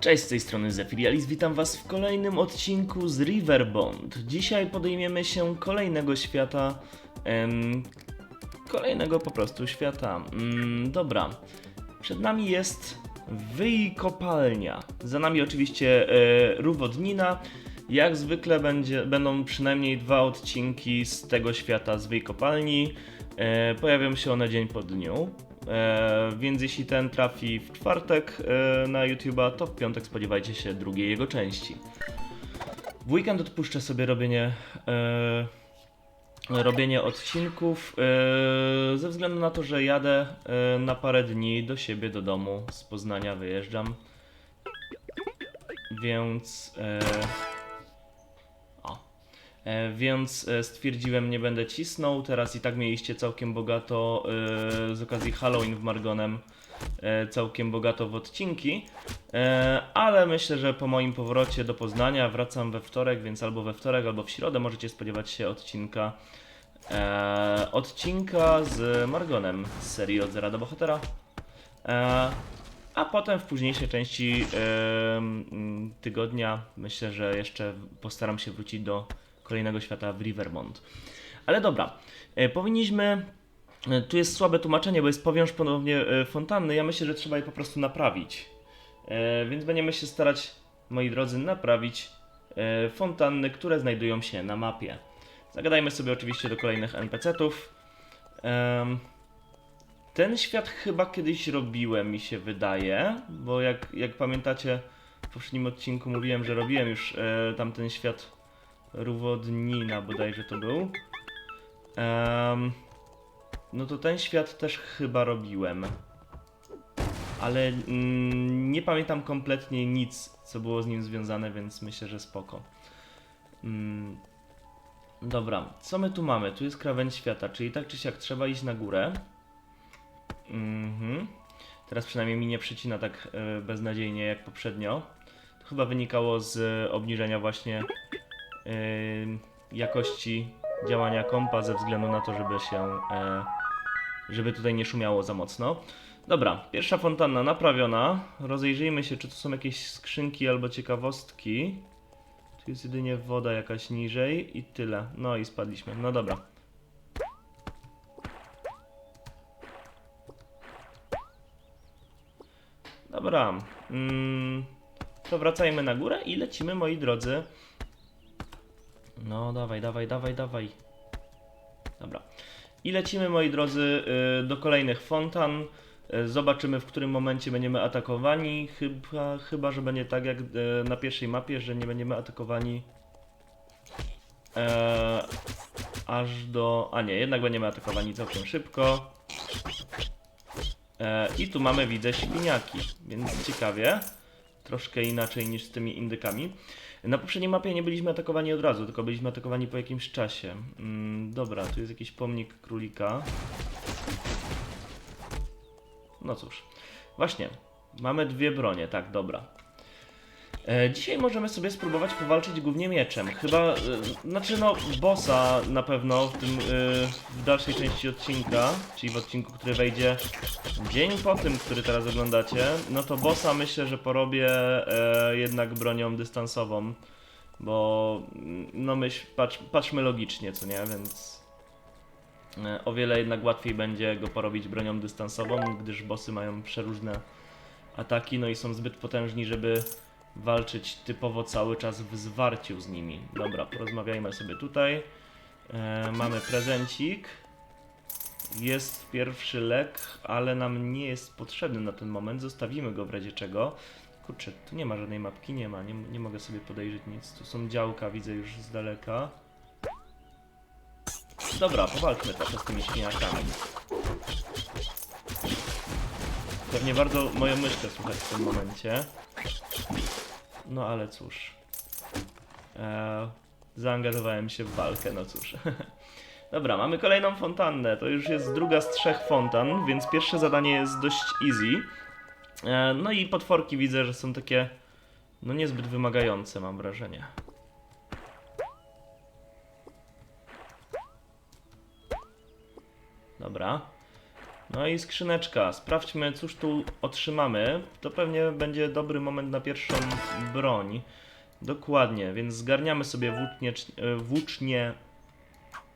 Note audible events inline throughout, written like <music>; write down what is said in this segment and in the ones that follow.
Cześć, z tej strony Zefirialis, witam was w kolejnym odcinku z Riverbond. Dzisiaj podejmiemy się kolejnego świata, em, kolejnego po prostu świata. Mm, dobra, przed nami jest wykopalnia. Za nami oczywiście e, Ruwodnina. Jak zwykle będzie, będą przynajmniej dwa odcinki z tego świata z wykopalni. E, pojawią się one dzień po dniu. E, więc jeśli ten trafi w czwartek e, na YouTube'a, to w piątek spodziewajcie się drugiej jego części. W weekend odpuszczę sobie robienie, e, robienie odcinków ze względu na to, że jadę na parę dni do siebie, do domu. Z Poznania wyjeżdżam. Więc. E, więc e, stwierdziłem, nie będę cisnął. Teraz i tak mieliście całkiem bogato e, z okazji Halloween w Margonem. Całkiem bogato w odcinki. Ale myślę, że po moim powrocie do Poznania wracam we wtorek, więc albo we wtorek, albo w środę możecie spodziewać się odcinka. Odcinka z Margonem z serii od Zera do Bohatera. A potem w późniejszej części tygodnia myślę, że jeszcze postaram się wrócić do kolejnego świata w Rivermont. Ale dobra, e, powinniśmy. e, Tu jest słabe tłumaczenie, bo jest powiąż ponownie e, fontanny. Ja myślę, że trzeba je po prostu naprawić. Więc będziemy się starać, moi drodzy, naprawić fontanny, które znajdują się na mapie. Zagadajmy sobie oczywiście do kolejnych NPC-ów. Em, ten świat chyba kiedyś robiłem, mi się wydaje, bo jak, jak pamiętacie, w poprzednim odcinku mówiłem, że robiłem już tamten świat Ruwodnina, bodajże to był. Em, no to ten świat też chyba robiłem. Ale mm, nie pamiętam kompletnie nic, co było z nim związane, więc myślę, że spoko. Mm, dobra, co my tu mamy? Tu jest krawędź świata, czyli tak czy siak trzeba iść na górę. Mhm. Teraz przynajmniej mi nie przycina tak e, beznadziejnie jak poprzednio. To chyba wynikało z e, obniżenia właśnie jakości działania kompa ze względu na to, żeby się e, żeby tutaj nie szumiało za mocno. Dobra, pierwsza fontanna naprawiona. Rozejrzyjmy się, czy tu są jakieś skrzynki albo ciekawostki. Tu jest jedynie woda jakaś niżej i tyle. No i spadliśmy. No dobra. Dobra. Mm, to wracajmy na górę i lecimy, moi drodzy. No, dawaj, dawaj, dawaj, dawaj. Dobra. I lecimy, moi drodzy, y, do kolejnych fontan. Y, Zobaczymy, w którym momencie będziemy atakowani. Chyba, chyba że będzie tak jak y, na pierwszej mapie, że nie będziemy atakowani e, aż do. A nie, jednak będziemy atakowani całkiem szybko. E, I tu mamy, widzę, świniaki, więc ciekawie. Troszkę inaczej niż z tymi indykami. Na poprzedniej mapie nie byliśmy atakowani od razu, tylko byliśmy atakowani po jakimś czasie. Mm, dobra, tu jest jakiś pomnik królika. No cóż. Właśnie, mamy dwie bronie, tak, dobra. E, dzisiaj możemy sobie spróbować powalczyć głównie mieczem. Chyba, e, znaczy no, bossa na pewno w tym, e, w dalszej części odcinka, czyli w odcinku, który wejdzie dzień po tym, który teraz oglądacie, no to bossa myślę, że porobię jednak bronią dystansową, bo mm, no myśl, patrz, patrzmy logicznie, co nie, więc o wiele jednak łatwiej będzie go porobić bronią dystansową, gdyż bossy mają przeróżne ataki, no i są zbyt potężni, żeby walczyć typowo cały czas w zwarciu z nimi. Dobra, porozmawiajmy sobie tutaj. E, mamy prezencik. Jest pierwszy lek, ale nam nie jest potrzebny na ten moment. Zostawimy go w razie czego. Kurczę, tu nie ma żadnej mapki, nie ma. Nie, nie mogę sobie podejrzeć nic. Tu są działka, widzę już z daleka. Dobra, powalczmy trochę z tymi świniakami. Pewnie bardzo moją myszkę słychać w tym momencie. No ale cóż. Eee, zaangażowałem się w walkę, no cóż. <laughs> Dobra, mamy kolejną fontannę. To już jest druga z trzech fontan, więc pierwsze zadanie jest dość easy. E, no i potworki widzę, że są takie no niezbyt wymagające, mam wrażenie. Dobra. No i skrzyneczka. Sprawdźmy, cóż tu otrzymamy. To pewnie będzie dobry moment na pierwszą broń. Dokładnie, więc zgarniamy sobie włócznie, włócznie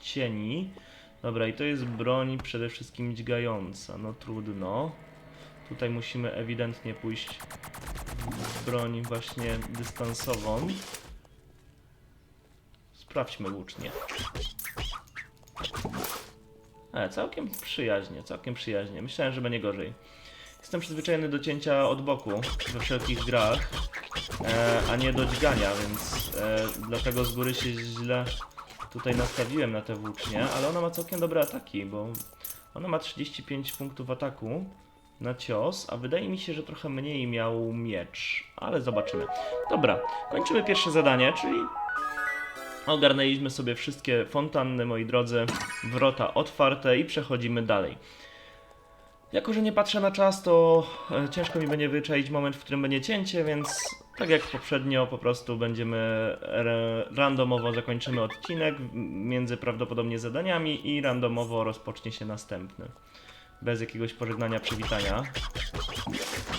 cieni. Dobra, i to jest broń przede wszystkim dźgająca. No trudno. Tutaj musimy ewidentnie pójść w broń właśnie dystansową. Sprawdźmy łucznie. E, całkiem przyjaźnie, całkiem przyjaźnie. Myślałem, że będzie gorzej. Jestem przyzwyczajony do cięcia od boku we wszelkich grach, e, a nie do dźgania, więc e, dlatego z góry się źle tutaj nastawiłem na te włócznie, ale ona ma całkiem dobre ataki, bo ona ma 35 punktów ataku na cios, a wydaje mi się, że trochę mniej miał miecz, ale zobaczymy. Dobra, kończymy pierwsze zadanie, czyli Ogarnęliśmy sobie wszystkie fontanny, moi drodzy, wrota otwarte i przechodzimy dalej. Jako, że nie patrzę na czas, to e, ciężko mi będzie wyczaić moment, w którym będzie cięcie, więc tak jak poprzednio, po prostu będziemy randomowo zakończymy odcinek między prawdopodobnie zadaniami i randomowo rozpocznie się następny. Bez jakiegoś pożegnania, przywitania.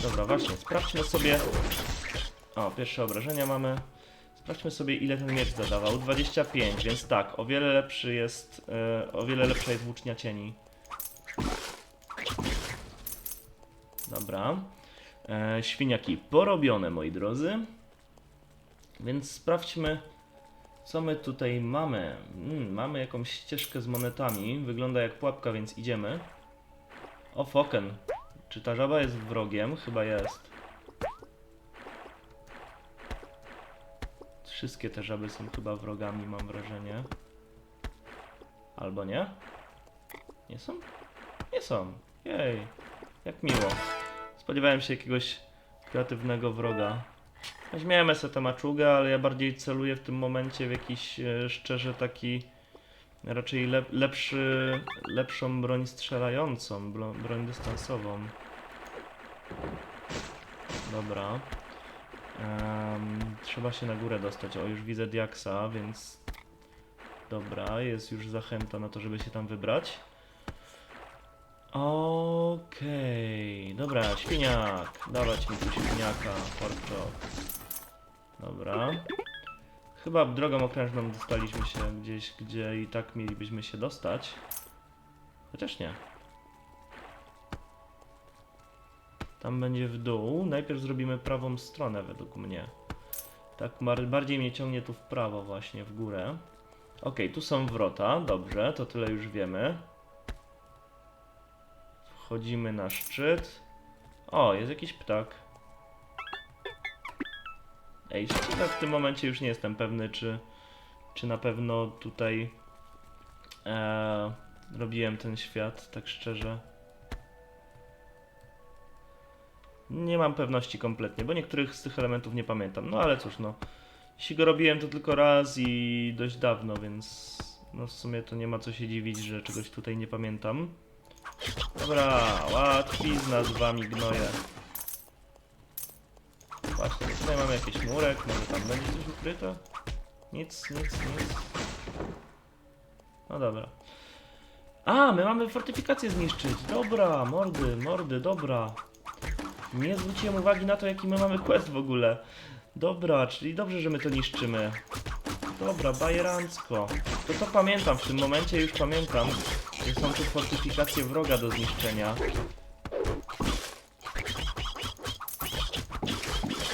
Dobra, właśnie, sprawdźmy sobie. O, pierwsze obrażenia mamy. Sprawdźmy sobie ile ten miecz zadawał. 25, więc tak, o wiele lepszy jest, e, o wiele lepsza jest włócznia cieni. Dobra. E, świniaki porobione, moi drodzy. Więc sprawdźmy, co my tutaj mamy. Mm, mamy jakąś ścieżkę z monetami. Wygląda jak pułapka, więc idziemy. O, Foken. Czy ta żaba jest wrogiem? Chyba jest. Wszystkie te żaby są chyba wrogami, mam wrażenie. Albo nie? Nie są? Nie są. Jej, jak miło. Spodziewałem się jakiegoś kreatywnego wroga. Weźmiemy sobie tę maczugę, ale ja bardziej celuję w tym momencie w jakiś e, szczerze taki raczej lep, lepszy, lepszą broń strzelającą, bro, broń dystansową. Dobra. Em, trzeba się na górę dostać. O, już widzę Diaksa, więc dobra, jest już zachęta na to, żeby się tam wybrać. Okej, dobra, świniak. Dawać mi tu świniaka, porkchop. Dobra. Chyba drogą okrężną dostaliśmy się gdzieś, gdzie i tak mielibyśmy się dostać. Chociaż nie. Tam będzie w dół. Najpierw zrobimy prawą stronę według mnie. Tak bardziej mnie ciągnie tu w prawo właśnie, w górę. Okej, tu są wrota. Dobrze, to tyle już wiemy. Wchodzimy na szczyt. O, jest jakiś ptak. Ej, szczerze, w tym momencie już nie jestem pewny, czy, czy na pewno tutaj e, robiłem ten świat, tak szczerze. Nie mam pewności kompletnie, bo niektórych z tych elementów nie pamiętam. No ale cóż, no. Jeśli go robiłem to tylko raz i dość dawno, więc no w sumie to nie ma co się dziwić, że czegoś tutaj nie pamiętam. Dobra, łatwizna z wami gnoje. Właśnie, tutaj mamy jakiś murek, może tam będzie coś ukryte? Nic, nic, nic. No dobra. A, my mamy fortyfikację zniszczyć. Dobra, mordy, mordy, dobra. Nie zwróciłem uwagi na to, jaki my mamy quest w ogóle. Dobra, czyli dobrze, że my to niszczymy. Dobra, bajerancko. To to pamiętam, w tym momencie już pamiętam, że są tu fortyfikacje wroga do zniszczenia.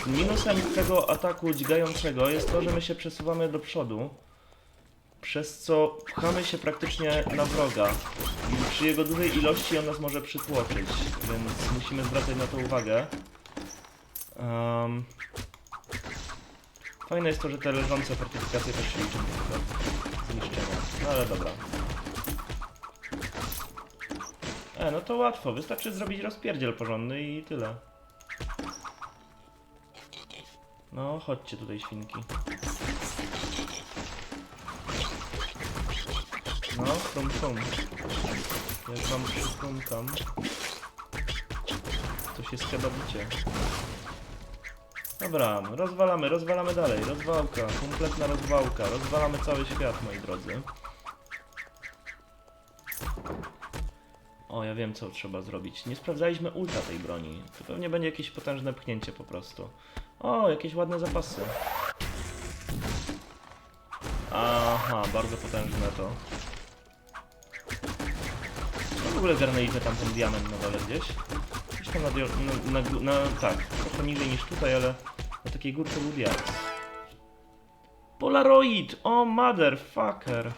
Minusem tego ataku dźgającego jest to, że my się przesuwamy do przodu, przez co pchamy się praktycznie na wroga. I przy jego dużej ilości on nas może przytłoczyć, więc musimy zwracać na to uwagę. Um, fajne jest to, że te leżące fortyfikacje też się liczą zniszczenia. No ale dobra. E, no to łatwo. Wystarczy zrobić rozpierdziel porządny i tyle. No, chodźcie tutaj, świnki. No, chrum chrum. Jak wam przykrumkam, to się skebabicie. Dobra, rozwalamy, rozwalamy dalej. Rozwałka, kompletna rozwałka. Rozwalamy cały świat, moi drodzy. O, ja wiem co trzeba zrobić. Nie sprawdzaliśmy ulta tej broni. To pewnie będzie jakieś potężne pchnięcie po prostu. O, jakieś ładne zapasy. Aha, bardzo potężne to. Ogóle garnęliśmy tam ten diament na dole gdzieś. Gdzieś tam na, na, na, na tak, trochę niżej niż tutaj, ale na takiej górce był diament. Polaroid! O, motherfucker!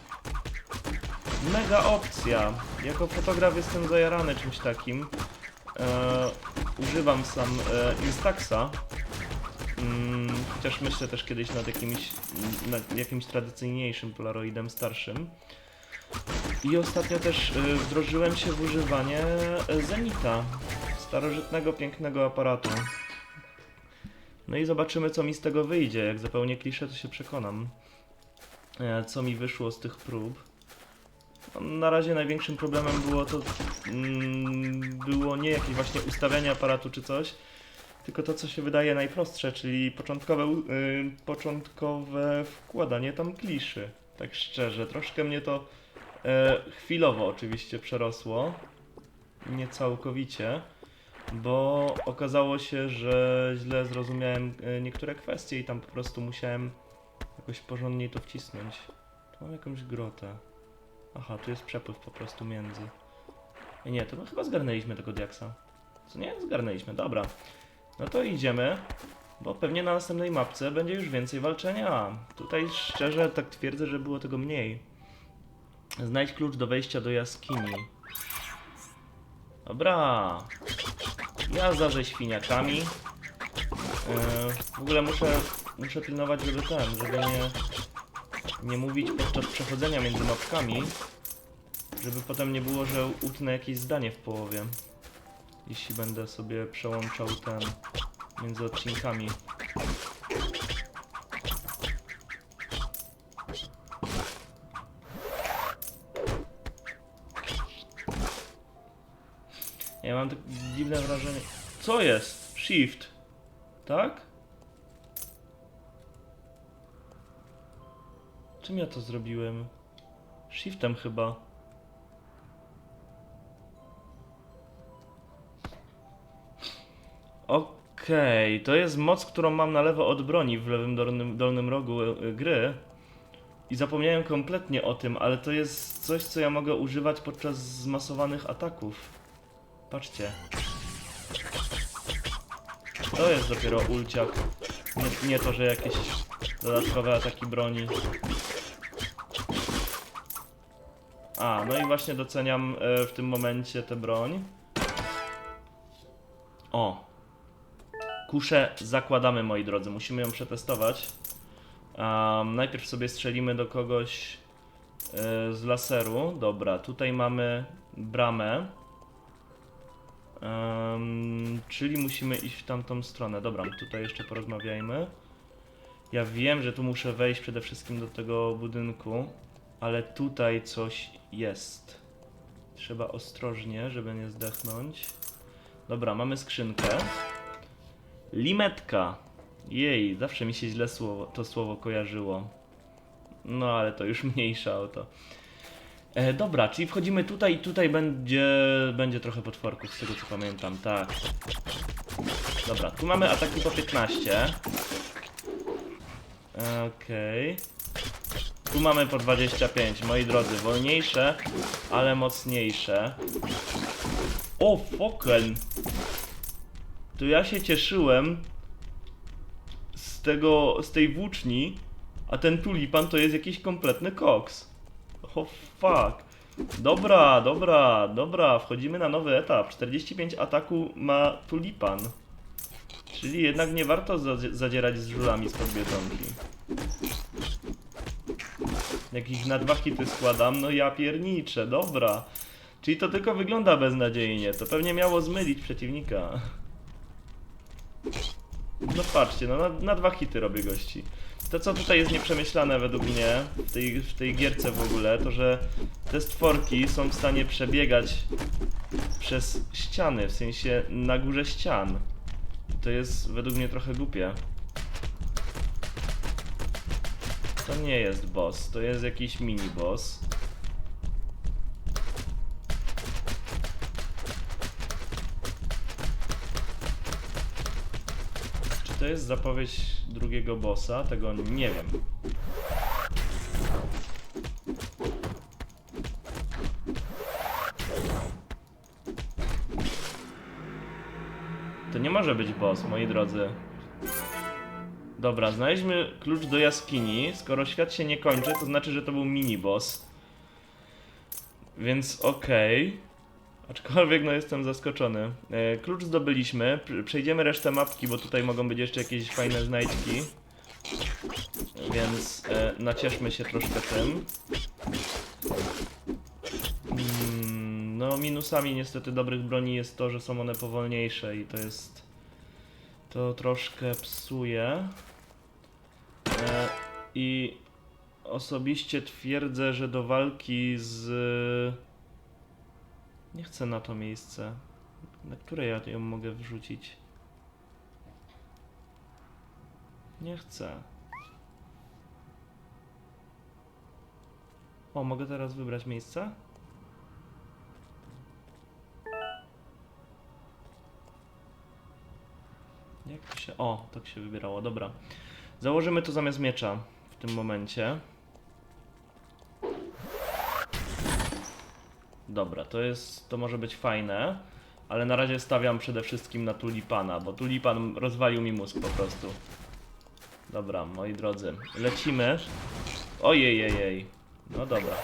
Mega opcja. Jako fotograf jestem zajarany czymś takim. E, używam sam e, Instaxa. Mm, chociaż myślę też kiedyś nad jakimś, nad jakimś tradycyjniejszym Polaroidem starszym. I ostatnio też e, wdrożyłem się w używanie e, Zenita. Starożytnego, pięknego aparatu. No i zobaczymy co mi z tego wyjdzie. Jak zapełnię kliszę to się przekonam. E, co mi wyszło z tych prób. No, Na razie największym problemem było to mm, było nie jakieś właśnie ustawianie aparatu czy coś, tylko to co się wydaje najprostsze, czyli początkowe, y, początkowe wkładanie tam kliszy. Tak szczerze, troszkę mnie to e, chwilowo oczywiście przerosło, nie całkowicie, bo okazało się, że źle zrozumiałem e, niektóre kwestie i tam po prostu musiałem jakoś porządniej to wcisnąć. Tu mam jakąś grotę. Aha, tu jest przepływ po prostu między. Ej, Nie, to chyba zgarnęliśmy tego diaksa. Co nie? Zgarnęliśmy, dobra. No to idziemy, bo pewnie na następnej mapce będzie już więcej walczenia. Tutaj szczerze tak twierdzę, że było tego mniej. Znajdź klucz do wejścia do jaskini. Dobra. Jazda ze świniakami. Yy, w ogóle muszę, muszę pilnować, żeby ten, żeby nie, nie mówić podczas przechodzenia między mapkami, żeby potem nie było, że utnę jakieś zdanie w połowie. Jeśli będę sobie przełączał ten między odcinkami. Dziwne wrażenie. Co jest? Shift. Tak? Czym ja to zrobiłem? Shiftem chyba. Okej, to jest moc, którą mam na lewo od broni w lewym dolnym, dolnym rogu e, gry. I zapomniałem kompletnie o tym, ale to jest coś, co ja mogę używać podczas zmasowanych ataków. Patrzcie. To jest dopiero ulciak. Nie, nie to, że jakieś dodatkowe ataki broni. A, no i właśnie doceniam e, w tym momencie tę broń. O. Kuszę zakładamy, moi drodzy. Musimy ją przetestować. Um, najpierw sobie strzelimy do kogoś e, z laseru. Dobra, tutaj mamy bramę. Em, czyli musimy iść w tamtą stronę. Dobra, tutaj jeszcze porozmawiajmy. Ja wiem, że tu muszę wejść przede wszystkim do tego budynku, ale tutaj coś jest. Trzeba ostrożnie, żeby nie zdechnąć. Dobra, mamy skrzynkę. Limetka. Jej, zawsze mi się źle słowo, to słowo kojarzyło. No ale to już mniejsza o to. E, dobra, czyli wchodzimy tutaj i tutaj będzie, będzie trochę potworków z tego co pamiętam, tak. Dobra, tu mamy ataki po 15. Okej. Tu mamy po 25, moi drodzy, wolniejsze, ale mocniejsze. O, foken! To ja się cieszyłem z tego, z tej włóczni, a ten tulipan to jest jakiś kompletny koks. O fuck. Dobra, dobra, dobra, wchodzimy na nowy etap. 45 ataku ma tulipan. Czyli jednak nie warto zadzie- zadzierać z żulami z biedronki. Jak ich na dwa hity składam, no ja pierniczę, dobra. Czyli to tylko wygląda beznadziejnie, to pewnie miało zmylić przeciwnika. No patrzcie, no na, na dwa hity robię gości. To, co tutaj jest nieprzemyślane według mnie w tej, w tej gierce w ogóle, to że te stworki są w stanie przebiegać przez ściany, w sensie na górze ścian. To jest według mnie trochę głupie. To nie jest boss, to jest jakiś mini boss. Czy to jest zapowiedź drugiego bossa? Tego nie wiem. To nie może być boss, moi drodzy. Dobra, znaleźliśmy klucz do jaskini. Skoro świat się nie kończy, to znaczy, że to był mini boss. Więc okej. Aczkolwiek no jestem zaskoczony. E, klucz zdobyliśmy. Przejdziemy resztę mapki, bo tutaj mogą być jeszcze jakieś fajne znajdźki. Więc e, nacieszmy się troszkę tym. Mm, no minusami niestety dobrych broni jest to, że są one powolniejsze i to jest... To troszkę psuje. E, I osobiście twierdzę, że do walki z... Nie chcę na to miejsce. Na które ja ją mogę wrzucić? Nie chcę. O, mogę teraz wybrać miejsce? Jak to się. O, tak się wybierało, dobra. Założymy to zamiast miecza w tym momencie. Dobra, to jest, to może być fajne, ale na razie stawiam przede wszystkim na tulipana, bo tulipan rozwalił mi mózg po prostu. Dobra, moi drodzy, lecimy. Ojej, jej. No dobra.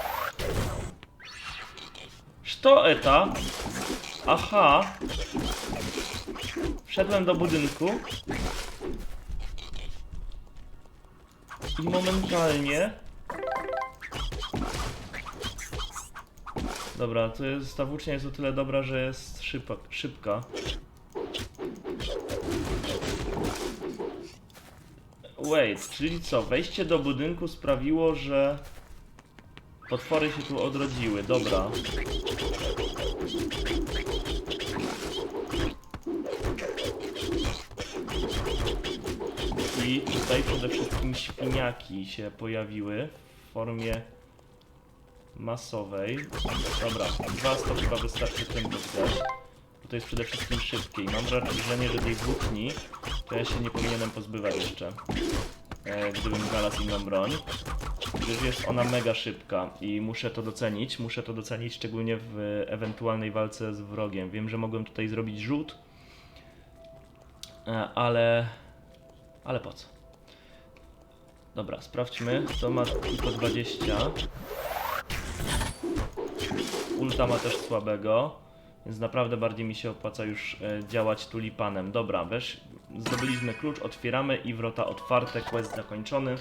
Co eta? Aha. Wszedłem do budynku. I momentalnie Dobra, to jest, ta włócznia jest o tyle dobra, że jest szybka. Wait, czyli co? Wejście do budynku sprawiło, że potwory się tu odrodziły. Dobra. I tutaj przede wszystkim świniaki się pojawiły w formie masowej. Dobra, dwa to chyba wystarczy tym wygrać. Bo to jest przede wszystkim szybkie i mam wrażenie, że tej włókni to ja się nie powinienem pozbywać jeszcze. E, gdybym znalazł inną broń. Gdyż jest ona mega szybka i muszę to docenić. Muszę to docenić szczególnie w ewentualnej walce z wrogiem. Wiem, że mogłem tutaj zrobić rzut, e, ale... Ale po co? Dobra, sprawdźmy. To ma tylko 20. Ulta ma też słabego, więc naprawdę bardziej mi się opłaca już e, działać tulipanem. Dobra, wesz, zdobyliśmy klucz, otwieramy i wrota otwarte, quest zakończony.